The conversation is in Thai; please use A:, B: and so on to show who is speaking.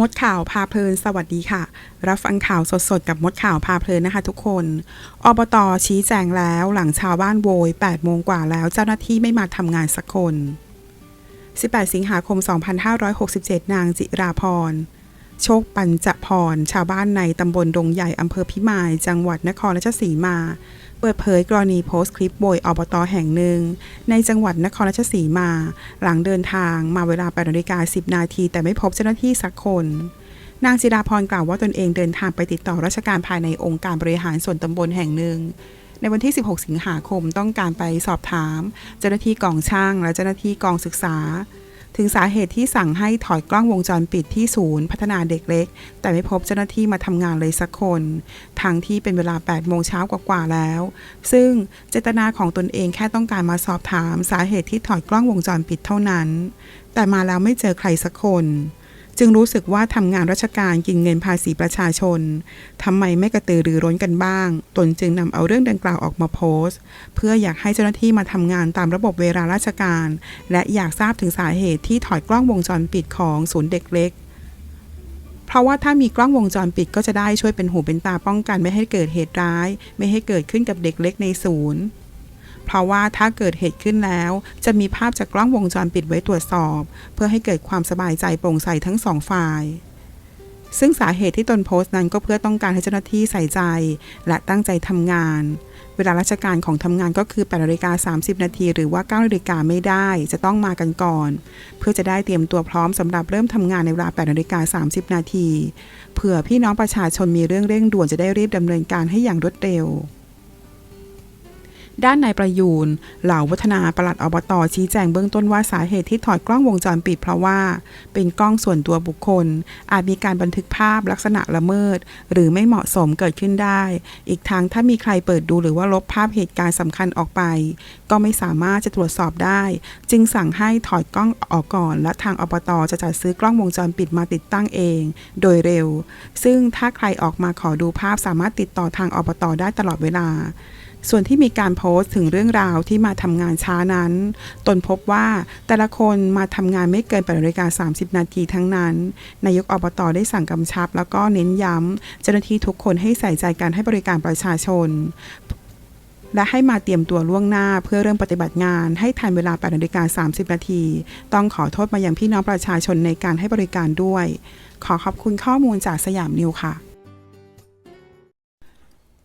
A: มดข่าวพาเพลินสวัสดีค่ะ รับฟังข่าวสดๆ กับมดข่าวพาเพลินนะคะทุกคน อบตชี้แจงแล้วหลังชาวบ้านโวย8โมงกว่าแล้วเจ้าหน้าที่ไม่มาทำงานสักคน 18 สิงหาคม 2567 นางจิราพร โชคปัญจพร ชาวบ้านในตำบลดงใหญ่อำเภอพิมาย จังหวัดนครราชสีมา เปิดเผยกรณีโพสต์คลิปโวยอบตแห่งหนึ่ง ในจังหวัดนครราชสีมา หลังเดินทางมาเวลา8นาฬิกา10 นาที แต่ไม่พบเจ้าหน้าที่สักคน นางจิราพรกล่าวว่าตนเองเดินทางไปติดต่อราชการภายในองค์การบริหารส่วนตำบลแห่งหนึ่ง ในวันที่ 16 สิงหาคมต้องการไปสอบถาม เจ้าหน้าที่กองช่างและเจ้าหน้าที่กองศึกษา ถึงสาเหตุที่สั่งให้ถอดกล้องวงจรปิดที่ศูนย์ พัฒนาเด็กเล็ก แต่ไม่พบเจ้าหน้าที่มาทำงานเลยสักคนทางที่เป็นเวลา 8 โมงเช้ากว่าๆแล้ว ซึ่งเจตนาของตนเองแค่ต้องการมาสอบถามสาเหตุที่ถอดกล้องวงจรปิดเท่านั้น แต่มาแล้วไม่เจอใครสักคน จึงรู้สึกว่าทำงานราชการกินเงินภาษีประชาชนทำไมไม่กระตือรือร้นกันบ้าง ตนจึงนำเอาเรื่องดังกล่าวออกมาโพสต์ เพื่ออยากให้เจ้าหน้าที่มาทำงานตามระบบเวลาราชการ และอยากทราบถึงสาเหตุที่ถอดกล้องวงจรปิดของศูนย์เด็กเล็ก เพราะว่าถ้ามีกล้องวงจรปิดก็จะได้ช่วยเป็นหูเป็นตาป้องกันไม่ให้เกิดเหตุร้าย ไม่ให้เกิดขึ้นกับเด็กเล็กในศูนย์ เพราะว่าถ้าเกิดเหตุขึ้นแล้ว จะมีภาพจากกล้องวงจรปิดไว้ตรวจสอบ เพื่อให้เกิดความสบายใจโปร่งใสทั้งสองฝ่ายซึ่งสาเหตุที่ตนโพสต์นั้นก็เพื่อต้องการให้เจ้าหน้าที่ใส่ใจ และตั้งใจทำงาน เวลาราชการของทำงานก็คือ8นาฬิกา30 นาทีหรือว่า9นาฬิกาไม่ได้ จะต้องมากันก่อน เพื่อจะได้เตรียมตัวพร้อมสำหรับเริ่มทำงานในเวลา8นาฬิกา30 นาที เผื่อพี่น้องประชาชนมีเรื่องเร่งด่วนจะได้รีบดำเนินการให้อย่างรวดเร็ว ด้านนายประยูนเหล่าวัฒนาปลัดอบตชี้แจงเบื้องต้นว่าสาเหตุที่ถอดกล้องวงจรปิดเพราะว่า เป็นกล้องส่วนตัวบุคคล อาจมีการบันทึกภาพลักษณะละเมิด หรือไม่เหมาะสมเกิดขึ้นได้ อีกทางถ้ามีใครเปิดดูหรือว่าลบภาพเหตุการณ์สำคัญออกไป ก็ไม่สามารถจะตรวจสอบได้ จึงสั่งให้ถอดกล้องออกก่อน และทางอบตจะจัดซื้อกล้องวงจรปิดมาติดตั้งเอง โดยเร็ว ซึ่งถ้าใครออกมาขอดูภาพสามารถติดต่อทางอบตได้ตลอดเวลา ส่วนที่มีการโพสต์ถึงเรื่องราวที่มาทำงานช้านั้น ตนพบว่าแต่ละคนมาทำงานไม่เกิน8นาฬิกา30 นาทีทั้งนั้น นายกอบตได้สั่งกำชับ แล้วก็เน้นย้ำเจ้าหน้าที่ทุกคนให้ใส่ใจการให้บริการประชาชนและให้มาเตรียมตัวล่วงหน้าเพื่อเริ่มปฏิบัติงานให้ทันเวลา8นาฬิกา30 นาที ต้องขอโทษมายังพี่น้องประชาชนในการให้บริการด้วย ขอขอบคุณข้อมูลจากสยามนิวค่ะ